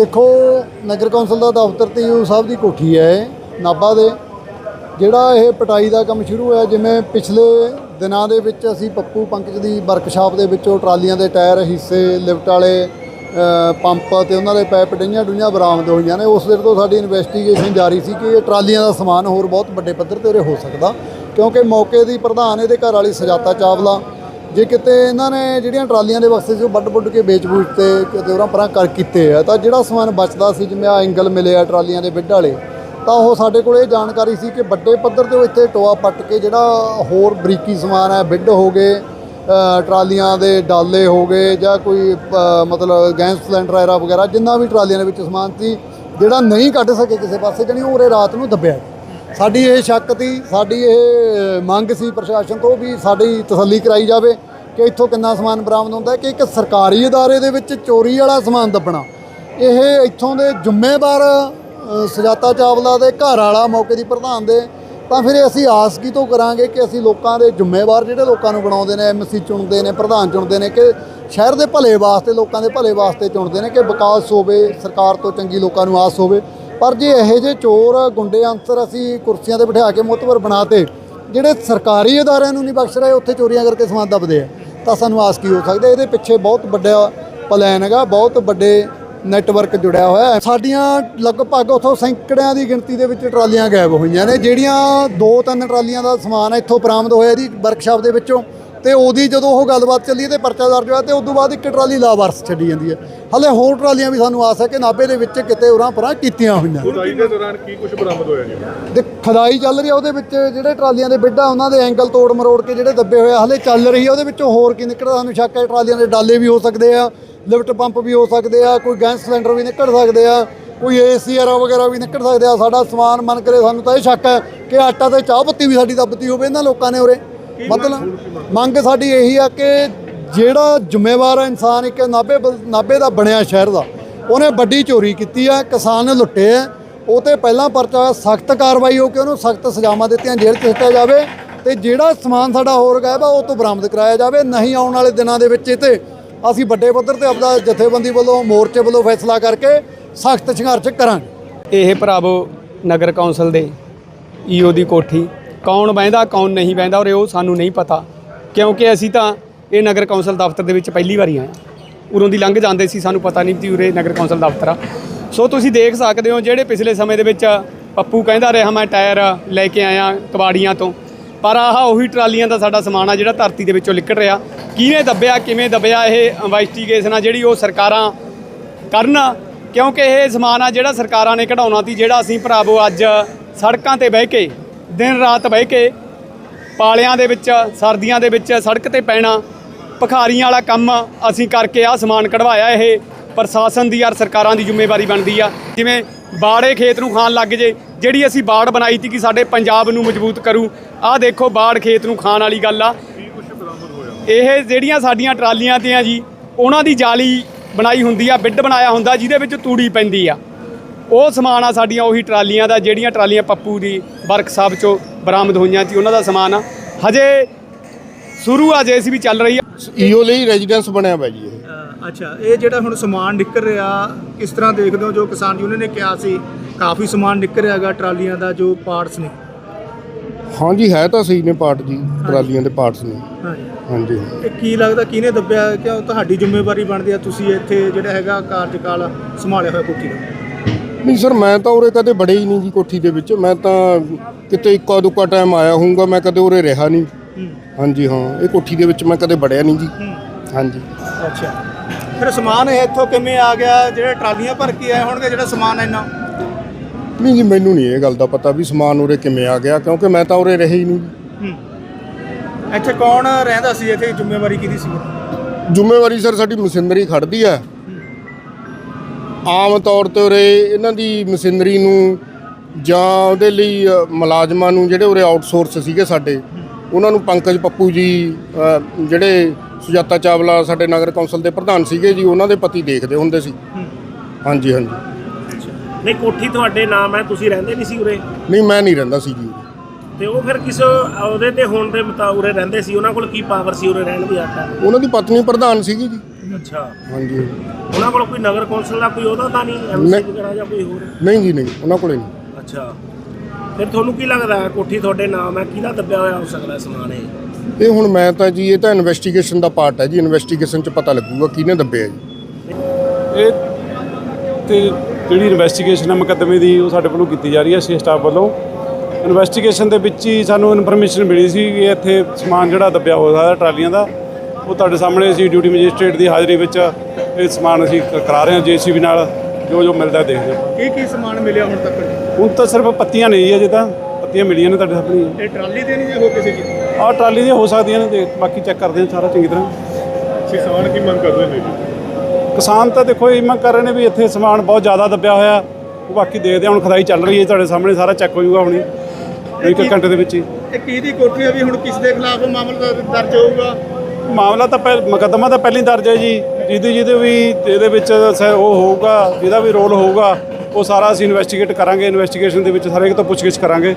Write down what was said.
ਦੇਖੋ ਨਗਰ ਕੌਂਸਲ ਦਾ ਦਫ਼ਤਰ ਤੇ ਯੂ ਸਾਹਿਬ ਦੀ ਕੋਠੀ ਹੈ ਇਹ, ਨਾਭਾ ਦੇ। ਜਿਹੜਾ ਇਹ ਪਟਾਈ ਦਾ ਕੰਮ ਸ਼ੁਰੂ ਹੋਇਆ ਜਿਵੇਂ ਪਿਛਲੇ ਦਿਨਾਂ ਦੇ ਵਿੱਚ ਅਸੀਂ ਪੱਪੂ ਪੰਕਜ ਦੀ ਵਰਕਸ਼ਾਪ ਦੇ ਵਿੱਚੋਂ ਟਰਾਲੀਆਂ ਦੇ ਟਾਇਰ ਹਿੱਸੇ ਲਿਫਟ ਵਾਲੇ ਪੰਪ ਤੇ ਉਹਨਾਂ ਦੇ ਪੈਪ ਡਈਆਂ ਡੂਈਆਂ ਬਰਾਮਦ ਹੋਈਆਂ ਨੇ। ਉਸ ਦਿਨ ਤੋਂ ਸਾਡੀ ਇਨਵੈਸਟੀਗੇਸ਼ਨ ਜਾਰੀ ਸੀ ਕਿ ਇਹ ਟਰਾਲੀਆਂ ਦਾ ਸਮਾਨ ਹੋਰ ਬਹੁਤ ਵੱਡੇ ਪੱਧਰ ਤੇ ਉਰੇ ਹੋ ਸਕਦਾ ਕਿਉਂਕਿ ਮੌਕੇ ਦੀ ਪ੍ਰਧਾਨ ਇਹਦੇ ਘਰ ਵਾਲੀ ਸਜਾਤਾ ਚਾਵਲਾ ਜੇ ਕਿਤੇ ਇਹਨਾਂ ਨੇ ਜਿਹੜੀਆਂ ਟਰਾਲੀਆਂ ਦੇ ਬਕਸੇ ਸੀ ਉਹ ਵੱਡ ਵੱਡ ਕੇ ਵੇਚ ਬੂਚ ਤੇ ਕਿਤੇ ਉਹਨਾਂ ਪਰਾਂ ਕਰ ਕੀਤੇ ਆ, ਤਾਂ ਜਿਹੜਾ ਸਮਾਨ ਬਚਦਾ ਸੀ, ਜਿਵੇਂ ਆ ਐਂਗਲ ਮਿਲੇ ਆ ਟਰਾਲੀਆਂ ਦੇ ਬਿੱਡ ਵਾਲੇ, ਤਾਂ ਉਹ ਸਾਡੇ ਕੋਲ ਇਹ ਜਾਣਕਾਰੀ ਸੀ ਕਿ ਵੱਡੇ ਪੱਧਰ ਤੇ ਉਹ ਇੱਥੇ ਟੋਆ ਪੱਟ ਕੇ ਜਿਹੜਾ ਹੋਰ ਬਰੀਕੀ ਸਮਾਨ ਹੈ ਬਿੱਡ ਹੋ ਗਏ ਟਰਾਲੀਆਂ ਦੇ ਡਾਲੇ ਹੋ ਗਏ ਜਾਂ ਕੋਈ ਮਤਲਬ ਗੈਸ ਸਿਲੰਡਰ ਐਰਾ ਵਗੈਰਾ, ਜਿੰਨਾ ਵੀ ਟਰਾਲੀਆਂ ਦੇ ਵਿੱਚ ਸਮਾਨ ਸੀ, ਜਿਹੜਾ ਨਹੀਂ ਕੱਢ ਸਕੇ ਕਿਸੇ ਪਾਸੇ, ਜਣੀ ਉਰੇ ਰਾਤ ਨੂੰ ਦੱਬਿਆ ਸਾਡੀ ਇਹ ਸ਼ੱਕ ਤੀ ਸਾਡੀ ਇਹ ਮੰਗ ਸੀ ਪ੍ਰਸ਼ਾਸਨ ਤੋਂ ਵੀ ਸਾਡੀ ਤਸੱਲੀ ਕਰਾਈ ਜਾਵੇ ਕਿ ਇੱਥੋਂ ਕਿੰਨਾ ਸਮਾਨ ਬਰਾਮਦ ਹੁੰਦਾ ਕਿ ਇੱਕ ਸਰਕਾਰੀ ਅਦਾਰੇ ਦੇ ਵਿੱਚ ਚੋਰੀ ਵਾਲਾ ਸਮਾਨ ਦੱਬਣਾ। ਇਹ ਇੱਥੋਂ ਦੇ ਜ਼ਿੰਮੇਵਾਰ ਅ, ਸੁਜਾਤਾ ਚਾਵਲਾ ਦੇ ਘਰ ਵਾਲਾ ਮੌਕੇ ਦੀ ਪ੍ਰਧਾਨ ਦੇ ਤਾਂ ਫਿਰ ਅਸੀਂ ਆਸ ਕੀ ਤੋਂ ਕਰਾਂਗੇ ਕਿ ਅਸੀਂ ਲੋਕਾਂ ਦੇ ਜ਼ਿੰਮੇਵਾਰ ਜਿਹੜੇ ਲੋਕਾਂ ਨੂੰ ਬਣਾਉਂਦੇ ਨੇ ਐਮਸੀ ਚੁਣਦੇ ਨੇ ਪ੍ਰਧਾਨ ਚੁਣਦੇ ਨੇ ਕਿ ਸ਼ਹਿਰ ਦੇ ਭਲੇ ਵਾਸਤੇ ਲੋਕਾਂ ਦੇ ਭਲੇ ਵਾਸਤੇ ਚੁਣਦੇ ਨੇ ਕਿ ਵਿਕਾਸ ਹੋਵੇ ਸਰਕਾਰ ਤੋਂ ਚੰਗੀ ਲੋਕਾਂ ਨੂੰ ਆਸ ਹੋਵੇ। ਪਰ ਜੇ ਇਹੋ ਜਿਹੇ ਚੋਰ ਗੁੰਡੇ ਅੰਸਰ ਅਸੀਂ ਕੁਰਸੀਆਂ ਤੇ ਬਿਠਾ ਕੇ ਮੁਤਬਰ ਬਣਾਤੇ, ਜਿਹੜੇ ਸਰਕਾਰੀ ਅਦਾਰਿਆਂ ਨੂੰ ਨਹੀਂ ਬਖਸ਼ ਰਹੇ, ਉੱਥੇ ਚੋਰੀਆਂ ਕਰਕੇ ਸਮਾਨ ਦੱਬਦੇ ਆ, ਤਾਂ ਸਾਨੂੰ ਆਸ ਕੀ ਹੋ ਸਕਦਾ ਇਹਦੇ ਪਿੱਛੇ ਬਹੁਤ ਵੱਡਾ ਪਲਾਨ ਹੈਗਾ, ਬਹੁਤ ਵੱਡੇ ਨੈਟਵਰਕ ਜੁੜਿਆ ਹੋਇਆ ਹੈ। ਸਾਡੀਆਂ ਲਗਭਗ ਉਥੋਂ ਸੈਂਕੜਿਆਂ ਦੀ ਗਿਣਤੀ ਦੇ ਵਿੱਚ ਟਰਾਲੀਆਂ ਗਾਇਬ ਹੋਈਆਂ ਨੇ, ਜਿਹੜੀਆਂ ਦੋ ਤਿੰਨ ਟਰਾਲੀਆਂ ਦਾ ਸਮਾਨ ਇੱਥੋਂ ਬਰਾਮਦ ਹੋਇਆ ਇਹਦੀ ਵਰਕਸ਼ਾਪ ਦੇ ਵਿੱਚੋਂ। ਤੇ ਉਹਦੀ ਜਦੋਂ ਉਹ ਗੱਲਬਾਤ ਚੱਲੀ ਤੇ ਪਰਚਾ ਦਰਜ ਹੋਇਆ ਤੇ ਉਸ ਤੋਂ ਬਾਅਦ ਇੱਕ ਟਰਾਲੀ ਲਾਵਾਰਸ ਛੱਡੀ ਜਾਂਦੀ ਹੈ। ਹਲੇ ਹੋਰ ਟਰਾਲੀਆਂ ਵੀ ਸਾਨੂੰ ਆਸ ਹੈ ਕਿ ਨਾਭੇ ਦੇ ਵਿੱਚ ਕਿਤੇ ਉਰਾਂ ਪਰਾਂ ਕੀਤੀਆਂ ਹੋਈਆਂ। ਖੁਦਾਈ ਦੇ ਦੌਰਾਨ ਕੀ ਕੁਝ ਬਰਾਮਦ ਹੋਇਆ ਜੀ? ਤੇ ਖਦਾਈ ਚੱਲ ਰਹੀ ਆ ਉਹਦੇ ਵਿੱਚ ਜਿਹੜੇ ਟਰਾਲੀਆਂ ਦੇ ਬਿੱਡਾ ਉਹਨਾਂ ਦੇ ਐਂਗਲ ਤੋੜ ਮਰੋੜ ਕੇ ਜਿਹੜੇ ਦੱਬੇ ਹੋਏ ਹਲੇ ਚੱਲ ਰਹੀ ਆ ਉਹਦੇ ਵਿੱਚੋਂ ਹੋਰ ਕੀ ਨਿਕਲਦਾ ਸਾਨੂੰ ਸ਼ੱਕ ਹੈ ਟਰਾਲੀਆਂ ਦੇ ਡਾਲੇ ਵੀ ਹੋ ਸਕਦੇ ਆ ਲਿਫਟ ਪੰਪ ਵੀ ਹੋ ਸਕਦੇ ਆ ਕੋਈ ਗੈਸ ਸਿਲੰਡਰ ਵੀ ਨਿਕਲ ਸਕਦੇ ਆ ਕੋਈ ਏਸੀਆਰ ਵਗੈਰਾ ਵੀ ਨਿਕਲ ਸਕਦੇ ਆ ਸਾਡਾ ਸਮਾਨ ਮਨ ਕਰੇ ਸਾਨੂੰ ਤਾਂ ਇਹ ਸ਼ੱਕ ਹੈ ਕਿ ਆਟਾ ਤੇ ਚਾਹ ਪੱਤੀ ਵੀ ਸਾਡੀ ਦੱਬਤੀ ਹੋਵੇ ਇਹਨਾਂ ਲੋਕਾਂ ਨੇ ਉਰੇ। ਮਤਲਬ ਮੰਗ ਸਾਡੀ ਇਹੀ ਆ ਕਿ ਜਿਹੜਾ ਜ਼ਿੰਮੇਵਾਰ ਇਨਸਾਨ ਇੱਕ ਨਾਭੇ ਬ- ਨਾਭੇ ਦਾ ਬਣਿਆ ਸ਼ਹਿਰ ਦਾ ਉਹਨੇ ਵੱਡੀ ਚੋਰੀ ਕੀਤੀ ਆ ਕਿਸਾਨ ਨੇ ਲੁੱਟੇ ਆ ਉਹ ਤੇ ਪਹਿਲਾਂ ਪਰਚਾ ਸਖਤ ਕਾਰਵਾਈ ਹੋ ਕੇ ਉਹਨੂੰ ਸਖਤ ਸਜ਼ਾਵਾਂ ਦਿੱਤੀਆਂ ਜੇਲ੍ਹ 'ਚ ਸਿੱਟਿਆ ਜਾਵੇ ਤੇ ਜਿਹੜਾ ਸਮਾਨ ਸਾਡਾ ਹੋਰ ਗਾਇਬ ਆ ਉਹ ਤੋਂ ਬਰਾਮਦ ਕਰਾਇਆ ਜਾਵੇ ਨਹੀਂ ਆਉਣ ਵਾਲੇ ਦਿਨਾਂ ਦੇ ਵਿੱਚ ਇਹ ਤੇ ਅਸੀਂ ਵੱਡੇ ਪੱਧਰ ਤੇ ਆਪਦਾ ਜਥੇਬੰਦੀ ਵੱਲੋਂ ਮੋਰਚੇ ਵੱਲੋਂ ਫੈਸਲਾ ਕਰਕੇ ਸਖਤ ਸੰਘਰਸ਼ ਕਰਾਂਗੇ। ਇਹ ਭਰਾਵੋ ਨਗਰ ਕੌਂਸਲ ਦੇ ਈਓ ਦੀ ਕੋਠੀ ਕੌਣ ਬਹਿੰਦਾ, ਕੌਣ ਨਹੀਂ ਬਹਿੰਦਾ ਔਰ ਉਹ ਸਾਨੂੰ ਨਹੀਂ ਪਤਾ। ਕਿਉਂਕਿ ਅਸੀਂ ਤਾਂ ਇਹ ਨਗਰ ਕੌਂਸਲ ਦਫ਼ਤਰ ਦੇ ਵਿੱਚ ਪਹਿਲੀ ਵਾਰੀ ਆਏ ਹਾਂ। ਉਰੋਂ ਦੀ ਲੰਘ ਜਾਂਦੇ ਸੀ, ਸਾਨੂੰ ਪਤਾ ਨਹੀਂ ਸੀ ਉਰੇ ਨਗਰ ਕੌਂਸਲ ਦਫ਼ਤਰ ਆ। ਸੋ ਤੁਸੀਂ ਦੇਖ ਸਕਦੇ ਹੋ ਜਿਹੜੇ ਪਿਛਲੇ ਸਮੇਂ ਦੇ ਵਿੱਚ ਪੱਪੂ ਕਹਿੰਦਾ ਰਿਹਾ ਮੈਂ ਟਾਇਰ ਲੈ ਕੇ ਆਇਆ ਕਬਾੜੀਆਂ ਤੋਂ। ਪਰ ਆਹ ਉਹੀ ਟਰਾਲੀਆਂ ਦਾ ਸਾਡਾ ਸਮਾਨ ਆ ਜਿਹੜਾ ਧਰਤੀ ਦੇ ਵਿੱਚੋਂ ਨਿਕਲ ਰਿਹਾ। ਕਿਹਨੇ ਦੱਬਿਆ, ਕਿਵੇਂ ਦੱਬਿਆ ਇਹ ਇਨਵੈਸਟੀਗੇਸ਼ਨ ਆ ਜਿਹੜੀ ਉਹ ਸਰਕਾਰਾਂ ਕਰਨ? ਕਿਉਂਕਿ ਇਹ ਸਮਾਨ ਆ ਜਿਹੜਾ ਸਰਕਾਰਾਂ ਨੇ ਕਢਾਉਣਾ ਸੀ, ਜਿਹੜਾ ਅਸੀਂ ਭਰਾਵੋ ਅੱਜ ਸੜਕਾਂ ਤੇ ਬਹਿ ਕੇ ਦਿਨ ਰਾਤ ਬਹਿ ਕੇ ਪਾਲਿਆਂ ਦੇ ਵਿੱਚ, ਸਰਦੀਆਂ ਦੇ ਵਿੱਚ ਸੜਕ ਤੇ ਪੈਣਾ, ਭਖਾਰੀਆਂ ਵਾਲਾ ਕੰਮ ਅਸੀਂ ਕਰਕੇ ਆ ਸਮਾਨ ਕਢਵਾਇਆ ਇਹ, ਪ੍ਰਸ਼ਾਸਨ ਦੀ ਔਰ ਸਰਕਾਰਾਂ ਦੀ ਜ਼ਿੰਮੇਵਾਰੀ ਬਣਦੀ ਆ। ਜਿਵੇਂ ਬਾੜੇ ਖੇਤ ਨੂੰ ਖਾਣ ਲੱਗ ਜੇ, ਜਿਹੜੀ ਅਸੀਂ ਬਾੜ ਬਣਾਈ ਸੀ ਕਿ ਸਾਡੇ ਪੰਜਾਬ ਨੂੰ ਮਜ਼ਬੂਤ ਕਰੂ, ਆਹ ਦੇਖੋ ਬਾੜ ਖੇਤ ਨੂੰ ਖਾਣ ਵਾਲੀ ਗੱਲ ਆ। ਇਹ ਜਿਹੜੀਆਂ ਸਾਡੀਆਂ ਟਰਾਲੀਆਂ ਤੇ ਆ ਜੀ, ਉਹਨਾਂ ਦੀ ਜਾਲੀ ਬਣਾਈ ਹੁੰਦੀ ਆ, ਬਿੱਡ ਬਣਾਇਆ ਹੁੰਦਾ, ਜਿਹਦੇ ਵਿੱਚ ਤੂੜੀ ਪੈਂਦੀ ਆ। ਉਹ ਸਮਾਨ ਆ ਸਾਡੀਆਂ ਉਹੀ ਟਰਾਲੀਆਂ ਦਾ ਜਿਹੜੀਆਂ ਟਰਾਲੀਆਂ ਪੱਪੂ ਦੀ ਵਰਕਸ਼ਾਪ ਚੋਂ ਬਰਾਮਦ ਹੋਈਆਂ ਸੀ ਉਹਨਾਂ ਦਾ ਸਮਾਨ ਆ। ਹਜੇ ਸ਼ੁਰੂ ਆ ਜੇ ਵੀ ਚੱਲ ਰਹੀ ਆ। ਈਓ ਲਈ ਰੈਜ਼ੀਡੈਂਸ ਬਣਿਆ ਹੋਇਆ ਜੀ ਇਹ। ਅ, ਅੱਛਾ ਇਹ ਜਿਹੜਾ ਹੁਣ ਸਮਾਨ ਨਿਕਲ ਰਿਹਾ ਕਿਸ ਤਰ੍ਹਾਂ ਦੇਖਦੇ ਹੋ ਜੋ ਕਿਸਾਨ ਯੂਨੀਅਨ ਨੇ ਕਿਹਾ ਸੀ ਕਾਫੀ ਸਮਾਨ ਨਿਕਲ ਰਿਹਾ ਹੈਗਾ ਟਰਾਲੀਆਂ ਦਾ ਜੋ ਪਾਰਟਸ ਨੇ। ਹਾਂਜੀ ਹੈ ਤਾਂ ਸਹੀ ਨੇ ਪਾਰਟ ਜੀ ਟਰਾਲੀਆਂ ਦੇ ਪਾਰਟਸ ਨੇ। ਹਾਂਜੀ। ਹਾਂਜੀ। ਇਹ ਕੀ ਲੱਗਦਾ ਕਿਹਨੇ ਦੱਬਿਆ ਕਿਉਂ ਤੁਹਾਡੀ ਜ਼ਿੰਮੇਵਾਰੀ ਬਣਦੀ ਆ ਤੁਸੀਂ ਇੱਥੇ ਜਿਹੜਾ ਹੈਗਾ ਕਾਰਜਕਾਲ ਸੰਭਾਲਿਆ ਹੋਇਆ ਕੋਠੀ ਦਾ? ਨਹੀਂ ਸਰ ਮੈਂ ਤਾਂ ਉਰੇ ਕਦੇ ਬੜੇ ਹੀ ਨਹੀਂ ਜੀ ਕੋਠੀ ਦੇ ਵਿੱਚ। ਮੈਂ ਤਾਂ ਕਿਤੇ ਇੱਕਾ ਦੁੱਕਾ ਟਾਈਮ ਆਇਆ ਹੋਊਗਾ ਮੈਂ ਕਦੇ ਉਰੇ ਰਿਹਾ ਨਹੀਂ। ਹਾਂਜੀ ਹਾਂ ਇਹ ਕੋਠੀ ਦੇ ਵਿੱਚ ਮੈਂ ਕਦੇ ਬੜਿਆ ਨਹੀਂ ਜੀ। ਹਾਂਜੀ। ਅੱਛਾ। ਫਿਰ ਸਮਾਨ ਇਹ ਇੱਥੋਂ ਕਿਵੇਂ ਆ ਗਿਆ? ਜਿਹੜੇ ਟਰਾਲੀਆਂ ਭਰ ਕੇ ਆਏ ਹੋਣਗੇ ਜਿਹੜਾ ਸਮਾਨ ਇੰਨਾ ਨਹੀਂ ਜੀ ਮੈਨੂੰ ਨਹੀਂ ਇਹ ਗੱਲ ਦਾ ਪਤਾ ਵੀ ਸਮਾਨ ਉਰੇ ਕਿਵੇਂ ਆ ਗਿਆ ਕਿਉਂਕਿ ਮੈਂ ਤਾਂ ਉਰੇ ਰਿਹਾ ਹੀ ਨਹੀਂ। ਇੱਥੇ ਕੌਣ ਰਹਿੰਦਾ ਸੀ? ਇੱਥੇ ਜ਼ਿੰਮੇਵਾਰੀ ਕਿਹਦੀ ਸੀ? ਜ਼ਿੰਮੇਵਾਰੀ ਸਰ ਸਾਡੀ ਮਸ਼ੀਨਰੀ ਖੜਦੀ ਆ ਆਮ ਤੌਰ ਤੇ ਉਰੇ ਇਹਨਾਂ ਦੀ ਮਸ਼ੀਨਰੀ ਨੂੰ ਜਾਂ ਉਹਦੇ ਲਈ ਮੁਲਾਜ਼ਮਾਂ ਨੂੰ ਜਿਹੜੇ ਉਰੇ ਆਊਟਸੋਰਸ ਸੀਗੇ ਸਾਡੇ ਉਹਨਾਂ ਨੂੰ ਪੰਕਜ ਪੱਪੂ ਜੀ ਜਿਹੜੇ ਸੁਜਾਤਾ ਚਾਵਲਾ ਸਾਡੇ ਨਗਰ ਕੌਂਸਲ ਦੇ ਪ੍ਰਧਾਨ ਸੀਗੇ ਜੀ ਉਹਨਾਂ ਦੇ ਪਤੀ ਦੇਖਦੇ ਹੁੰਦੇ ਸੀ। ਹਾਂਜੀ ਹਾਂਜੀ। ਨਹੀਂ ਕੋਠੀ ਤੁਹਾਡੇ ਨਾਮ ਹੈ ਤੁਸੀਂ ਰਹਿੰਦੇ ਨਹੀਂ ਸੀ ਉਰੇ? ਨਹੀਂ ਮੈਂ ਨਹੀਂ ਰਹਿੰਦਾ ਸੀ ਜੀ। ਤੇ ਉਹ ਫਿਰ ਕਿਸ ਉਹਦੇ ਤੇ ਹੋਣ ਦੇ ਮੁਤਾਬਕ ਉਰੇ ਰਹਿੰਦੇ ਸੀ ਉਹਨਾਂ ਕੋਲ ਕੀ ਪਾਵਰ ਸੀ ਉਰੇ ਰਹਿਣ ਦੀ ਆਟਾ? ਉਹਨਾਂ ਦੀ ਪਤਨੀ ਪ੍ਰਧਾਨ ਸੀਗੀ ਜੀ। ਅੱਛਾ। ਹਾਂਜੀ। ਉਹਨਾਂ ਕੋਲ ਕੋਈ ਨਗਰ ਕੌਂਸਲ ਦਾ ਕੋਈ ਉਹਦਾ ਤਾਂ ਨਹੀਂ ਐਮਸੀ ਵਗੈਰਾ ਜਾਂ ਕੋਈ ਹੋਰ? ਨਹੀਂ ਜੀ ਨਹੀਂ। ਉਹਨਾਂ ਕੋਲੇ ਨਹੀਂ। ਅੱਛਾ। ਫਿਰ ਤੁਹਾਨੂੰ ਕੀ ਲੱਗਦਾ ਹੈ ਕੋਠੀ ਤੁਹਾਡੇ ਨਾਮ ਹੈ ਕਿਹਦਾ ਦੱਬਿਆ ਹੋਇਆ ਹੋ ਸਕਦਾ ਹੈ ਸਮਾਨ ਇਹ? ਇਹ ਹੁਣ ਮੈਂ ਤਾਂ ਜੀ ਇਹ ਤਾਂ ਇਨਵੈਸਟੀਗੇਸ਼ਨ ਦਾ ਪਾਰਟ ਹੈ ਜੀ। ਇਨਵੈਸਟੀਗੇਸ਼ਨ 'ਚ ਪਤਾ ਲੱਗੂਗਾ ਕਿਹਨੇ ਦੱਬਿਆ ਜੀ। ਇਹ ਤੇ ਜਿਹੜੀ ਇਨਵੈਸਟੀਗੇਸ਼ਨ ਹੈ ਮੁਕੱਦਮੇ ਦੀ ਉਹ ਸਾਡੇ ਵੱਲੋਂ ਕੀਤੀ ਜਾ ਰਹੀ ਹੈ ਸੀ ਸਟਾਫ ਵੱਲੋਂ। ਇਨਵੈਸਟੀਗੇਸ਼ਨ ਦੇ ਵਿੱਚ ਹੀ ਸਾਨੂੰ ਇਨਫੋਰਮੇਸ਼ਨ ਮਿਲੀ ਸੀ ਕਿ ਇੱਥੇ ਸਮਾਨ ਜਿਹੜਾ ਦੱਬਿਆ ਹੋਇਆ ਹੈ ਟਰਾਲੀਆਂ ਦਾ ਉਹ ਤੁਹਾਡੇ ਸਾਹਮਣੇ ਅਸੀਂ ਡਿਊਟੀ ਮੈਜਿਸਟ੍ਰੇਟ ਦੀ ਹਾਜ਼ਰੀ ਵਿੱਚ ਇਹ ਸਮਾਨ ਅਸੀਂ ਕ- ਕਰਾ ਰਹੇ ਹਾਂ ਜੀਸੀਬੀ ਨਾਲ ਜੋ ਜੋ ਮਿਲਦਾ ਦੇਖਦੇ ਹਾਂ। ਕੀ ਕੀ ਸਮਾਨ ਮਿਲਿਆ ਹੁਣ ਤੱਕ? ਹੁਣ ਤਾਂ ਸਿਰਫ ਪੱਤੀਆਂ ਨਹੀਂ ਜੀ ਅਜੇ ਤਾਂ ਪੱਤੀਆਂ ਮਿਲੀਆਂ ਨੇ ਤੁਹਾਡੇ ਸਾਹਮਣੇ ਇਹ ਟਰਾਲੀ ਦੇ ਨਹੀਂ ਜੇ ਹੋ ਕਿਸੇ ਚੀਜ਼ ਦੀ? ਆਹ ਟਰਾਲੀ ਦੀਆਂ ਹੋ ਸਕਦੀਆਂ ਨੇ ਤੇ ਬਾਕੀ ਚੈੱਕ ਕਰਦੇ ਹਾਂ ਸਾਰਾ ਚੰਗੀ ਤਰ੍ਹਾਂ। ਕਿਸਾਨ ਕੀ ਮੰਗ ਕਰਦੇ ਨੇ ਕਿਸਾਨ ਤਾਂ ਦੇਖੋ ਇਹ ਮੰਗ ਕਰ ਰਹੇ ਨੇ ਵੀ ਇੱਥੇ ਸਮਾਨ ਬਹੁਤ ਜ਼ਿਆਦਾ ਦੱਬਿਆ ਹੋਇਆ ਉਹ ਬਾਕੀ ਦੇਖਦੇ ਹਾਂ ਹੁਣ ਖਦਾਈ ਚੱਲ ਰਹੀ ਹੈ ਤੁਹਾਡੇ ਸਾਹਮਣੇ ਸਾਰਾ ਚੈੱਕ ਹੋ ਜਾਊਗਾ ਹੁਣੀ ਇੱਕ ਘੰਟੇ ਦੇ ਵਿੱਚ ਹੀ। ਇਹ ਕੀ ਦੀ ਕੋਠੀ ਹੈ ਵੀ ਹੁਣ ਕਿਸ ਦੇ ਖਿਲਾਫ ਮਾਮਲਾ ਦਰ- ਦਰਜ ਹੋਊਗਾ? ਮਾਮਲਾ ਤਾਂ ਪਹਿ ਮੁਕੱਦਮਾ ਤਾਂ ਪਹਿਲੀ ਦਰਜ ਹੈ ਜੀ। ਜਿਹਦੇ ਜਿਹਦੇ ਵੀ ਇਹਦੇ ਵਿੱਚ ਸ- ਉਹ ਹੋਊਗਾ, ਜਿਹਦਾ ਵੀ ਰੋਲ ਹੋਊਗਾ, ਉਹ ਸਾਰਾ ਅਸੀਂ ਇਨਵੈਸਟੀਗੇਟ ਕਰਾਂਗੇ ਇਨਵੈਸਟੀਗੇਸ਼ਨ ਦੇ ਵਿੱਚ ਸਾਰੇ ਤੋਂ ਪੁੱਛਗਿੱਛ ਕਰਾਂਗੇ।